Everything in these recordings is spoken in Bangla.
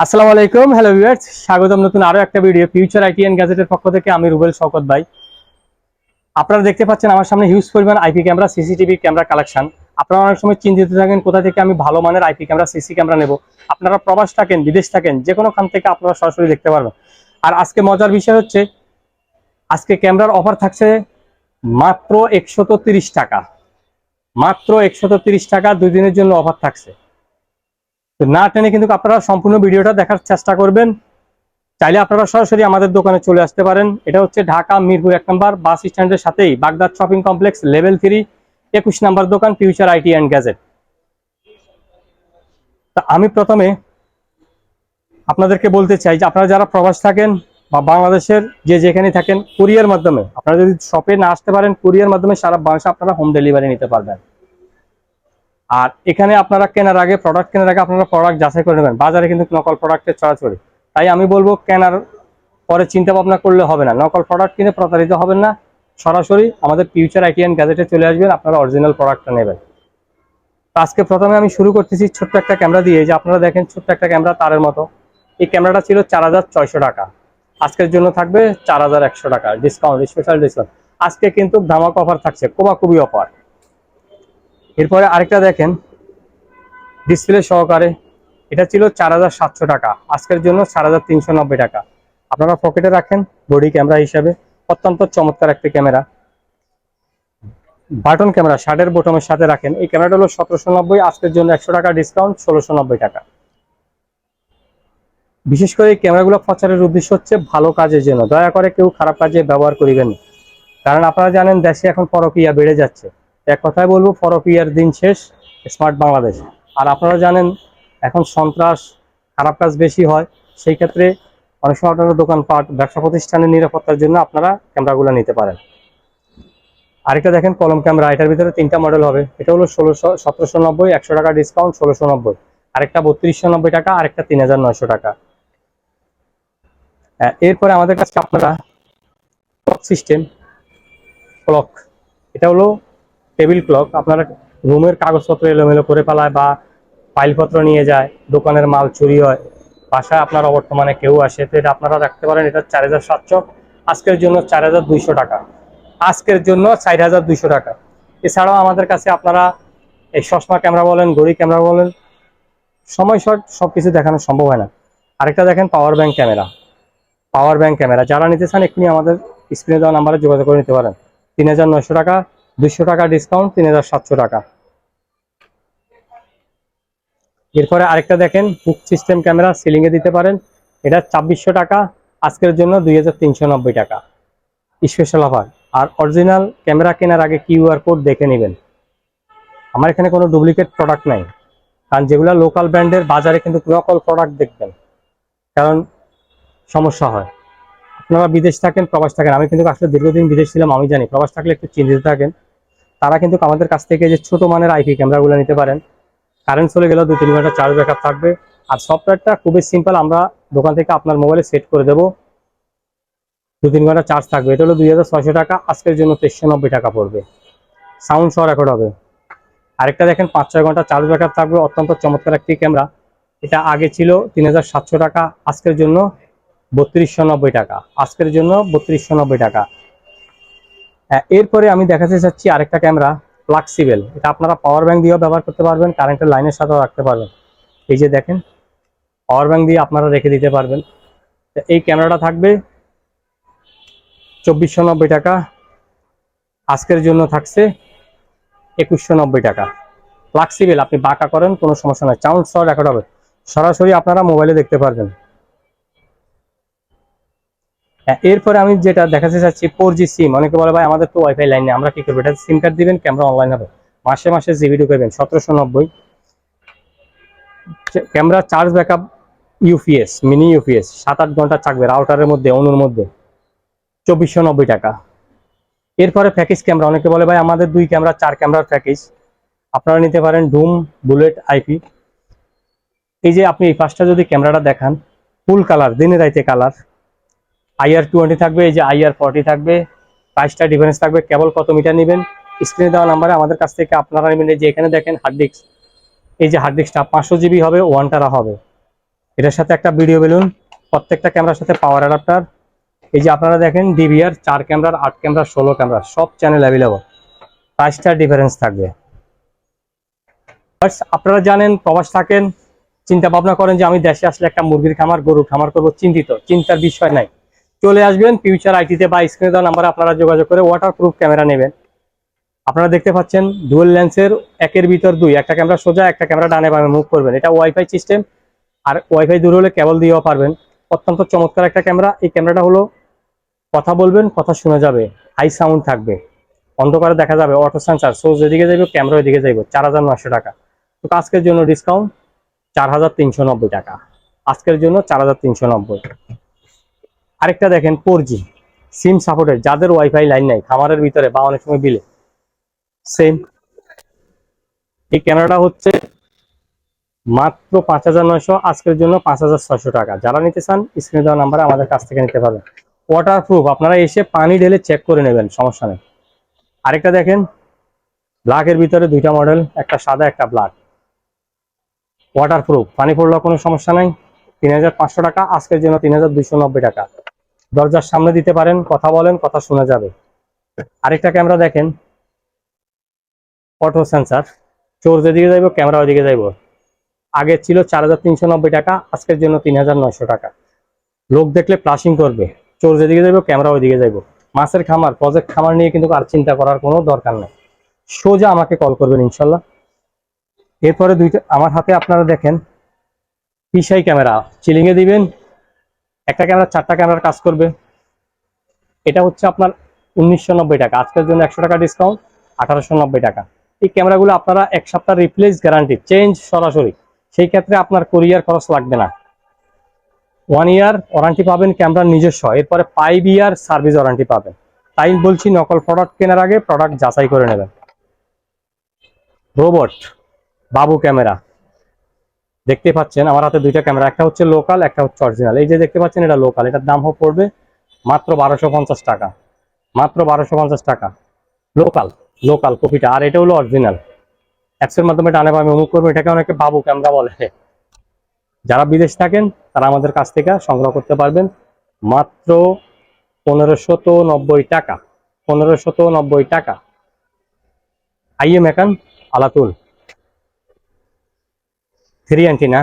আসসালামু আলাইকুম হ্যালো ভিউয়ার্স স্বাগতম নতুন আরও একটা ভিডিও ফিউচার আইটি এন্ড গ্যাজেটের পক্ষ থেকে আমি রুবেল শওকত ভাই। আপনারা দেখতে পাচ্ছেন আমার সামনে হিউজ পরিমাণ IP camera CCTV camera collection আপনারা অনেক সময় চিন্তিত থাকেন, কোথা থেকে আমি ভালো মানের আইপি ক্যামেরা সিসি ক্যামেরা নেব? আপনারা প্রবাস থাকেন, বিদেশ থাকেন যে কোনো খান থেকে আপনারা সরাসরি দেখতে পারবেন। আর আজকে মজার বিষয় হচ্ছে, আজকে ক্যামেরার অফার থাকছে মাত্র একশত টাকা। মাত্র একশত টাকা দুই দিনের জন্য অফার থাকছে। না টেনে কিন্তু আপনারা সম্পূর্ণ ভিডিওটা দেখার চেষ্টা করবেন। চাইলে আপনারা সরাসরি আমাদের দোকানে চলে আসতে পারেন। এটা হচ্ছে ঢাকা মিরপুর এক নম্বর বাস স্ট্যান্ডের সাথেই Baghdad shopping complex level three, একুশ নাম্বার দোকান, ফিউচার আইটি অ্যান্ড গ্যাজেট। তা আমি প্রথমে আপনাদেরকে বলতে চাই যে আপনারা যারা প্রবাস থাকেন বা বাংলাদেশের যে যেখানে থাকেন, কুরিয়ার মাধ্যমে, আপনারা যদি শপে না আসতে পারেন, কুরিয়ার মাধ্যমে সারা বাংলাদেশে আপনারা হোম ডেলিভারি নিতে পারবেন। আর এখানে আপনারা কেনার আগে প্রোডাক্ট কেনার আগে আপনারা প্রোডাক্ট যাচাই করে নেবেন। বাজারে কিন্তু নকল প্রোডাক্টের চড়াচড়ি। তাই আমি বলব, কেনার পরে চিন্তা ভাবনা করলে হবে না। নকল প্রোডাক্ট কিনে প্রতারিত হবেন না। সরাসরি আমাদের ফিউচার আইটি অ্যান্ড গ্যাজেটে চলে আসবেন, আপনারা অরিজিনাল প্রোডাক্টটা নেবেন। আজকে প্রথমে আমি শুরু করতেছি ছোট্ট একটা ক্যামেরা দিয়ে। যে আপনারা দেখেন, ছোট্ট একটা ক্যামেরা তারের মতো। এই ক্যামেরাটা ছিল চার হাজার ছয়শো টাকা। আজকের জন্য থাকবে চার হাজার একশো টাকা। ডিসকাউন্ট স্পেশাল ডিসকাউন্ট আজকে কিন্তু ধামাক অফার থাকছে কোবাকুবি অফার এরপরে আরেকটা দেখেন ডিসপ্লে সহকারে। এটা ছিল চার হাজার সাতশো টাকা। আজকের জন্য চার হাজার তিনশো নব্বই টাকা। আপনারা পকেটে রাখেন, বডি ক্যামেরা হিসাবে। অত্যন্ত চমৎকার একটি ক্যামেরা। বাটন ক্যামেরা ষাটের বোটমের সাথে রাখেন। এই ক্যামেরাটা হলো সতেরোশো নব্বই, আজকের জন্য একশো টাকা ডিসকাউন্ট ষোলোশো নব্বই টাকা। বিশেষ করে এই ক্যামেরাগুলো প্রচারের উদ্দেশ্য হচ্ছে ভালো কাজের জন্য। দয়া করে কেউ খারাপ কাজে ব্যবহার করিবেন। কারণ আপনারা জানেন, দেশে এখন পরকীয়া বেড়ে যাচ্ছে। এক কথায় বলব পরকীয়ার দিন শেষ স্মার্ট বাংলাদেশ। আর আপনারা জানেন, এখন সন্ত্রাস, খারাপ কাজ বেশি হয়, সেই ক্ষেত্রে অনেক সময় আপনারা দোকানপাট, ব্যবসা প্রতিষ্ঠানের নিরাপত্তার জন্য আপনারা ক্যামেরাগুলো নিতে পারেন। আরেকটা দেখেন, কলম ক্যামেরা, এটার ভিতরে তিনটা মডেল হবে। এটা হলো ষোলোশো, সতেরোশো নব্বই, একশো টাকা ডিসকাউন্ট ষোলোশো নব্বই। আরেকটা বত্রিশশো নব্বই টাকা, আরেকটা তিন হাজার নয়শো টাকা। এরপরে আমাদের কাছে আপনারা ক্লক সিস্টেম ক্লক এটা হলো টেবিল ক্লক, আপনারা রুমের কাগজপত্র এলোমেলো করে ফেলায় বা ফাইলপত্র নিয়ে যায়, দোকানের মাল চুরি হয়, বাসায় আপনার অবর্তমানে কেউ আসে, তো এটা আপনারা রাখতে পারেন, এটা চার হাজার সাতশো। আজকের জন্য চার হাজার দুইশো টাকা। আজকের জন্য চার হাজার দুইশো টাকা। এছাড়াও আমাদের কাছে আপনারা এই চশমা ক্যামেরা বলেন, ঘড়ি ক্যামেরা বলেন, সময় শর্ট সব কিছু দেখানো সম্ভব হয় না। আরেকটা দেখেন power bank camera power bank camera যারা নিতে চান, এক্ষুনি আমাদের স্ক্রিনে দেওয়া নাম্বারে যোগাযোগ করে নিতে পারেন। তিন হাজার নয়শো টাকা। দুশো টাকা ডিসকাউন্ট তিন হাজার সাতশো টাকা। এরপরে আরেকটা দেখেন হুক সিস্টেম ক্যামেরা সিলিং এ দিতে পারেন। এটা ছাব্বিশশো টাকা, আজকের জন্য দুই হাজার তিনশো নব্বই টাকা। স্পেশাল অফার আর অরিজিনাল ক্যামেরা কেনার আগে কিউআর কোড দেখে নেবেন। আমার এখানে কোনো ডুপ্লিকেট প্রোডাক্ট নাই। কারণ যেগুলো লোকাল ব্র্যান্ডের বাজারে কিন্তু নকল প্রোডাক্ট দেখবেন। কারণ সমস্যা হয়। আপনারা বিদেশ থাকেন, প্রবাস থাকেন। আমি কিন্তু আসলে দীর্ঘদিন বিদেশ ছিলাম, আমি জানি। প্রবাস থাকলে একটু চিন্তিত থাকেন। তারা কিন্তু আমাদের কাছ থেকে যে ছোট মানের আইপি ক্যামেরাগুলো নিতে পারেন। কারেন্ট চলে গেলেও দু তিন ঘণ্টা চার্জ ব্যাকআপ থাকবে। আর সফটওয়্যারটা খুবই সিম্পল আমরা দোকান থেকে আপনার মোবাইলে সেট করে দেবো। দু তিন ঘণ্টা চার্জ থাকবে। এটা হলো দুই হাজার ছয়শো টাকা। আজকের জন্য তেইশশো নব্বই টাকা পড়বে। সাউন্ড সহ রেকর্ড হবে। আরেকটা দেখেন পাঁচ ছয় ঘণ্টা চার্জ ব্যাকআপ থাকবে। অত্যন্ত চমৎকার একটি ক্যামেরা। এটা আগে ছিল তিন হাজার সাতশো টাকা। আজকের জন্য বত্রিশশো টাকা। আজকের জন্য বত্রিশশো টাকা। এরপরে আমি দেখাতে চাচ্ছি আরেকটা ক্যামেরা, ফ্লাক্সিবেল। এটা আপনারা পাওয়ার ব্যাংক দিয়েও ব্যবহার করতে পারবেন কারেন্টের লাইনের সাথেও রাখতে পারবেন। এই যে দেখেন পাওয়ার ব্যাংক দিয়ে আপনারা রেখে দিতে পারবেন। এই ক্যামেরাটা থাকবে চব্বিশশো নব্বই টাকা, আজকের জন্য থাকছে একুশশো নব্বই টাকা। ফ্লাক্সিবেল, আপনি বাঁকা করেন, কোনো সমস্যা নাই। চাউন্ড সহ রেকর্ড হবে। সরাসরি আপনারা মোবাইলে দেখতে পারবেন। এরপরে আমি যেটা দেখাতে চাচ্ছি ফোর জি সিম অনেকে বলে, ভাই, আমাদের তো ওয়াইফাই লাইন নেই, আমরা কি করব? এটা সিম কার্ড দিবেন ক্যামেরা অনলাইন হবে। মাসে মাসে জিবি ঢুকাবেন সতেরোশো নব্বই। Camera charge backup UPS mini UPS সাত আট ঘণ্টা থাকবে রাউটারের মধ্যে অনুর মধ্যে। চব্বিশশো নব্বই টাকা। এরপরে প্যাকেজ ক্যামেরা অনেকে বলে, ভাই, আমাদের দুই ক্যামেরা চার ক্যামেরার প্যাকেজ আপনারা নিতে পারেন ডুম বুলেট আইপি এই যে আপনি এই পাঁচটা যদি ক্যামেরাটা দেখান ফুল কালার দিনে রাইতে কালার আইআর টোয়েন্টি থাকবে, এই যে আইআর ফর্টি থাকবে প্রাইসটা ডিফারেন্স থাকবে কেবল কত মিটার নেবেন স্ক্রিনে দেওয়া নাম্বারে আমাদের কাছ থেকে আপনারা নেবেন, এই যে এখানে দেখেন হার্ড ডিস্ক এই যে হার্ড ডিস্কটা পাঁচশো জিবি হবে ওয়ান টারা হবে। এটার সাথে একটা ভিডিও বেলুন প্রত্যেকটা ক্যামেরার সাথে পাওয়ার অ্যাডাপ্টার এই যে আপনারা দেখেন ডিভিআর চার ক্যামেরার আট ক্যামেরা ষোলো ক্যামেরা সব চ্যানেল অ্যাভেলেবল প্রাইসটা ডিফারেন্স থাকবে। আপনারা জানেন, প্রবাস থাকেন, চিন্তা ভাবনা করেন যে আমি দেশে আসলে একটা মুরগির খামার, গরুর খামার করব, চিন্তিত, চিন্তার বিষয় নাই। চলে আসবেন ফিউচার আইটিতে বা স্ক্রিনে দেওয়া নাম্বারে আপনারা যোগাযোগ করে ওয়াটার প্রুফ ক্যামেরা নেবেন। আপনারা দেখতে পাচ্ছেন ডুয়েল লেন্সের একের ভিতর দুই, একটা ক্যামেরা সোজা, একটা ক্যামেরা ডানে বামে মুভ করবেন। এটা ওয়াইফাই সিস্টেম আর ওয়াইফাই দূর হলে কেবল দিয়েও পারবেন। অত্যন্ত চমৎকার একটা ক্যামেরা এই ক্যামেরাটা হলো কথা বলবেন, কথা শোনা যাবে হাই সাউন্ড থাকবে। অন্ধকারে দেখা যাবে অটো সেন্সার সোজ এদিকে যাইবে ক্যামেরা ওইদিকে যাইবে, চার হাজার নশো টাকা। তো আজকের জন্য ডিসকাউন্ট চার হাজার তিনশো নব্বই টাকা। আজকের জন্য চার হাজার তিনশো নব্বই। আরেকটা দেখেন ফোর জি সিম সাপোর্টের যাদের ওয়াইফাই লাইন নাই, খামারের ভিতরে বা অনেক সময় বিলে সেম এই ক্যামেরাটা হচ্ছে মাত্র পাঁচ হাজার নয়শো, আজকের জন্য পাঁচ হাজার ছয়শো টাকা। যারা নিতে চান স্ক্রিনে দেওয়া নাম্বারে আমাদের কাছ থেকে নিতে পারবেন। ওয়াটার প্রুফ আপনারা এসে পানি ঢেলে চেক করে নেবেন, সমস্যা নেই। আরেকটা দেখেন ব্ল্যাকের ভিতরে দুইটা মডেল একটা সাদা, একটা ব্ল্যাক ওয়াটার প্রুফ পানি পড়লেও কোনো সমস্যা নাই। তিন হাজার পাঁচশো টাকা, আজকের জন্য তিন হাজার দুইশো নব্বই টাকা। দরজার সামনে দিতে পারেন, কথা বলেন, কথা শোনা যাবে। আরেকটা ক্যামেরা দেখেন। অটো সেন্সার চোর যেদিকে যাইব, ক্যামেরা ওইদিকে যাইব। আগে ছিল চার হাজার তিনশো নব্বই টাকা, আজকের জন্য তিন হাজার নয়শো টাকা। লোক দেখলে প্লাসিং করবে। চোর যেদিকে যাইব, ক্যামেরা ওইদিকে যাইব। মাছের খামার প্রজেক্ট খামার নিয়ে কিন্তু আর চিন্তা করার কোনো দরকার নেই। সোজা আমাকে কল করবেন, ইনশাল্লাহ। এরপরে দুইটা আমার হাতে আপনারা দেখেন পিসাই ক্যামেরা চিলিংয়ে দিবেন একটা ক্যামেরা চারটা ক্যামেরার কাজ করবে। এটা হচ্ছে আপনার উনিশশো নব্বই টাকা। আজকের জন্য একশো টাকা ডিসকাউন্ট আঠারোশো নব্বই টাকা। এই ক্যামেরাগুলো আপনারা এক সপ্তাহ রিপ্লেস গ্যারান্টি চেঞ্জ সরাসরি। সেই ক্ষেত্রে আপনার কোরিয়ার খরচ লাগবে না। ওয়ান ইয়ার ওয়ারান্টি পাবেন ক্যামেরার নিজস্ব। এরপরে ফাইভ ইয়ার সার্ভিস ওয়ারান্টি পাবেন। তাই বলছি, নকল প্রোডাক্ট কেনার আগে প্রোডাক্ট যাচাই করে নেবেন। রোবট বাবু ক্যামেরা দেখতে পাচ্ছেন আমার হাতে দুইটা ক্যামেরা, একটা হচ্ছে লোকাল একটা হচ্ছে অরিজিনাল এই যে দেখতে পাচ্ছেন এটা লোকাল এটার দাম পড়বে মাত্র বারোশো পঞ্চাশ টাকা। মাত্র বারোশো পঞ্চাশ টাকা। লোকাল লোকাল কপিটা, আর এটা হলো অরিজিনাল অ্যাপসের মাধ্যমে ডানে আমি মুভ করবে, এটাকে অনেকে বাবু ক্যামেরা বলে। যারা বিদেশ থাকেন, তারা আমাদের কাছ থেকে সংগ্রহ করতে পারবেন মাত্র পনেরোশত নব্বই টাকা। পনেরোশত নব্বই টাকা। আইএ মেকান আলাতুল। থ্রি অ্যান্টিনা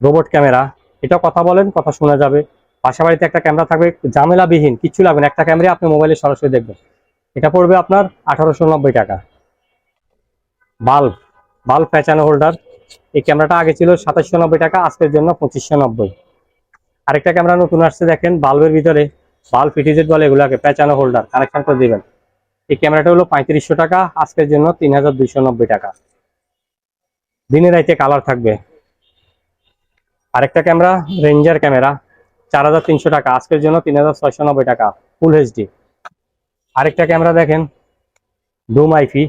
রোবট ক্যামেরা এটা কথা বলেন, কথা শোনা যাবে। পাশা বাড়িতে একটা ক্যামেরা থাকবে, ঝামেলাবিহীন কিচ্ছু লাগবে না, একটা ক্যামেরা আপনি মোবাইলে সরাসরি দেখবেন। এটা পড়বে আপনার আঠারোশো নব্বই টাকা। বাল্ব বাল্ব প্যাচানো হোল্ডার। এই ক্যামেরাটা আগে ছিল সাতাশশো টাকা, আজকের জন্য পঁচিশশো নব্বই। আরেকটা ক্যামেরা নতুন আসছে, দেখেন, বাল্বের ভিতরে। বাল্ব ফিটিজেড বলে, এগুলোকে প্যাচানো হোল্ডার, কানেকশন করে দেবেন। এই ক্যামেরাটা হলো পঁয়ত্রিশশো টাকা, আজকের জন্য তিন হাজার দুইশো নব্বই টাকা। দিনে রাইতে কালার থাকবে। আরেকটা ক্যামেরা, রেঞ্জার ক্যামেরা, চার হাজার তিনশো টাকা। আজকের জন্য তিন হাজার ছয়শো নব্বই টাকা ফুল এইচডি আরেকটা ক্যামেরা দেখেন ডুম আইফি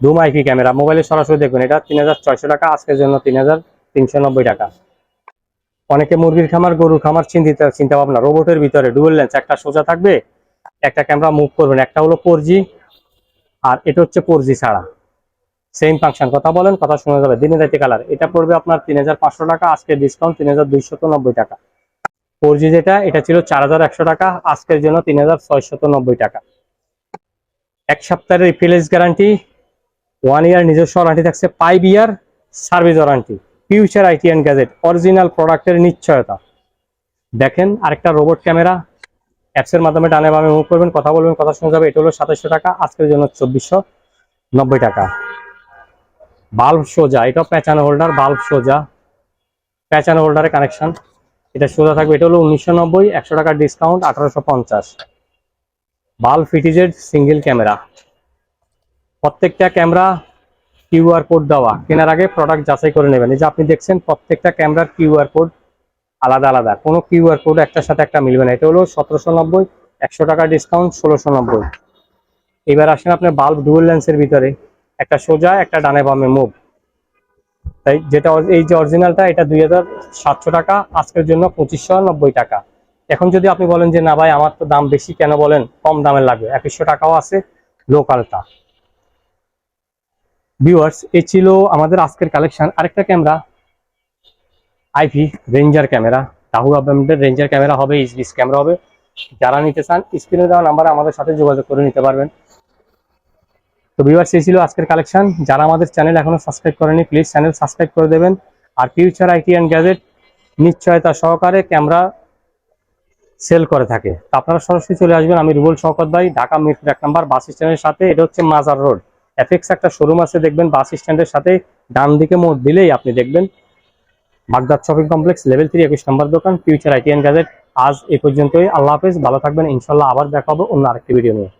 ডুম আইফি ক্যামেরা, মোবাইলে সরাসরি দেখবেন এটা তিন হাজার ছয়শো টাকা, আজকের জন্য তিন হাজার তিনশো নব্বই টাকা। অনেকে মুরগির খামার, গরুর খামার, চিন্তিত চিন্তা ভাবনা রোবটের ভিতরে ডুয়েল লেন্স একটা সোজা থাকবে, একটা ক্যামেরা মুভ করবেন, একটা হলো ফোর আর এটা হচ্ছে ফোর ছাড়া। সেম ফাংশন কথা বলেন, কথা শোনা যাবে। দিনে রাতে কালার এটা পড়বে আপনার তিন হাজার পাঁচশো টাকা আজকে ডিসকাউন্ট তিন টাকা। ফোর যেটা, এটা ছিল চার হাজার একশো টাকা, আজকের জন্য তিন টাকা। এক সপ্তাহের রিপ্লেস গ্যারান্টি ওয়ান ইয়ার নিজস্ব ওয়ারান্টি থাকছে five year service warranty future IT and gadget original প্রোডাক্টের নিশ্চয়তা। দেখেন, আরেকটা রোবট ক্যামেরা অ্যাপসের মাধ্যমে ডানে বামে মুভ করবেন, কথা বলবেন, কথা শোনা যাবে, এটা হলো সাতাশশো টাকা, আজকের জন্য চব্বিশশো নব্বই টাকা। বাল্ব সোজা এটা প্যাচানো হোল্ডার বাল্ব সোজা। প্যাচানো হোল্ডারের কানেকশন এটা সোজা থাকবে, এটা হলো উনিশশো নব্বই, একশো টাকার ডিসকাউন্ট আঠারোশো পঞ্চাশ। বাল্ব ফিটিজেড সিঙ্গেল ক্যামেরা প্রত্যেকটা ক্যামেরা কিউআর কোড দেওয়া। কেনার আগে প্রোডাক্ট যাচাই করে নেবেন। এই যে আপনি দেখছেন, প্রত্যেকটা ক্যামেরার কিউআর কোড আলাদা আলাদা। কোনো কিউআর কোড একটার সাথে একটা মিলবে না। এটা হলো সতেরোশো নব্বই, একশো টাকা ডিসকাউন্ট ষোলোশো নব্বই। এবার আসেন আপনার বাল্ব ডুয়েল লেন্সের ভিতরে। একটা সোজা, একটা ডানে বামে মুভ তাই যেটা এই যে অরিজিনালটা এটা দুই হাজার সাতশো টাকা, আজকের জন্য পঁচিশশো টাকা। এখন যদি আপনি বলেন যে, না ভাই, আমার তো দাম বেশি কেন বলেন? কম দামের লাগবে। একুশশো টাকাও আছে লোকালটা ভিউয়ার্স এই ছিল আমাদের আজকের কালেকশন আরেকটা ক্যামেরা আইভি রেঞ্জার ক্যামেরা তাহুরা ব্র্যান্ডের রেঞ্জার ক্যামেরা হবে এইচডিস ক্যামেরা হবে। যারা নিতে চান স্ক্রিনে দেওয়া নাম্বারে আমাদের সাথে যোগাযোগ করে নিতে পারবেন। তো ভিউয়ার্স এই ছিল আজকের কালেকশন যারা আমাদের চ্যানেল এখনও সাবস্ক্রাইব করেনি প্লিজ চ্যানেল সাবস্ক্রাইব করে দেবেন। আর ফিউচার আইটি অ্যান্ড গ্যাজেট নিশ্চয়তা সহকারে ক্যামেরা সেল করে থাকে। তো আপনারা সরাসরি চলে আসবেন, আমি রুবল শওকত ভাই, ঢাকা মিরপুর এক নাম্বার বাস স্ট্যান্ডের সাথে। এটা হচ্ছে মাজার রোড এফএক্স একটা শোরুম আছে, দেখবেন বাস স্ট্যান্ডের সাথে। ডান দিকে মোড় দিলেই আপনি দেখবেন। Baghdad shopping complex level three একুশ নম্বর দোকান। ফিউচার আইটি অ্যান্ড গ্যাজেট আজ এ পর্যন্তই। আল্লাহ হাফেজ, ভালো থাকবেন। ইনশাল্লাহ আবার দেখা হবে অন্য আরেকটি ভিডিও নিয়ে।